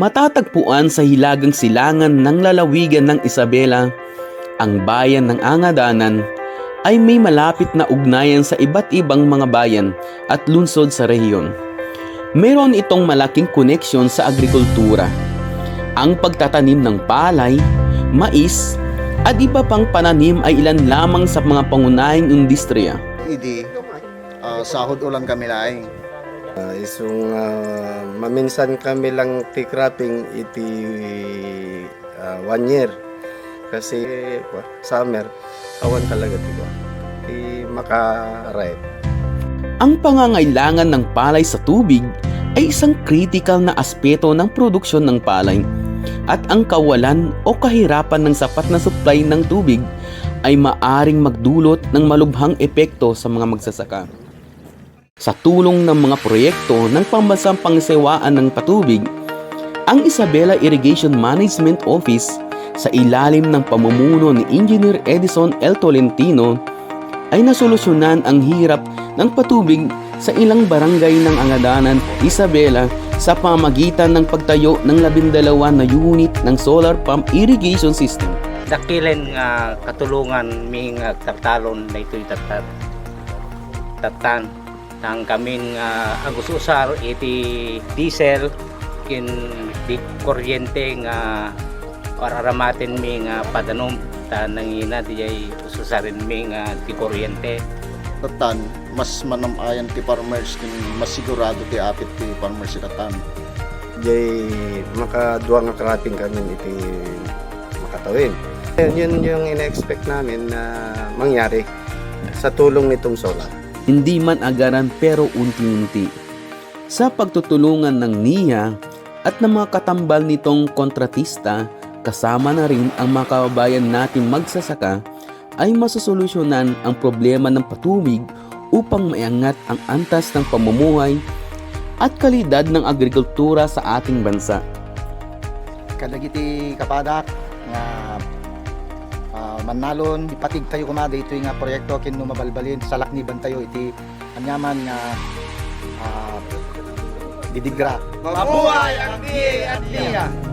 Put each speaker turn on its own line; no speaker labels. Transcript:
Matatagpuan sa hilagang silangan ng lalawigan ng Isabela, ang bayan ng Angadanan ay may malapit na ugnayan sa iba't ibang mga bayan at lungsod sa rehiyon. Meron itong malaking koneksyon sa agrikultura. Ang pagtatanim ng palay, mais, at iba pang pananim ay ilan lamang sa mga pangunahing industriya.
Idi, ah, sahod ulang kami laing.
Uh, isung ah, maminsan kami lang ti cropping iti ah, one year. Kasi wa, summer awan talaga ti ko ti maka-ripe
Ang pangangailangan ng palay sa tubig ay isang critical na aspeto ng produksyon ng palay. At ang kawalan o kahirapan ng sapat na supply ng tubig ay maaring magdulot ng malubhang epekto sa mga magsasaka. Sa tulong ng mga proyekto ng pambansang pangisewaan ng patubig, ang Isabela Irrigation Management Office sa ilalim ng pamumuno ni Engineer Edison L. Tolentino ay nasolusyonan ang hirap ng patubig sa ilang barangay ng Angadanan, Isabela sa pamagitan ng pagtayo ng labindalawa na unit ng solar pump irrigation system.
dakilen nga katulungan mi nga tartalon na ito'y tatat tatan nang kamin nga agus usar iti diesel kin di kuryente nga pararamatin mi nga padanom ta nangina di ay ususarin mi nga di kuryente.
Tatan, mas manamayan ti farmers kin mas sigurado ti apit ti farmers Tatan.
jay makaduwa nga cropping kami iti makatawin. Yun, yun yung ina-expect namin na mangyari sa tulong nitong solar
Hindi man agaran pero unti-unti. Sa pagtutulungan ng NIA at ng mga katambal nitong kontratista, kasama na rin ang mga kababayan natin magsasaka, ay masusolusyonan ang problema ng patubig upang maiangat ang antas ng pamumuhay at kalidad ng agrikultura sa ating bansa.
kadagiti kapadak nga ah, manalon ipatig tayo kumada ito nga proyekto kin mabalbalin salakniban tayo iti anyaman nga ah, didigra
Mabuhay ang DA at NIA!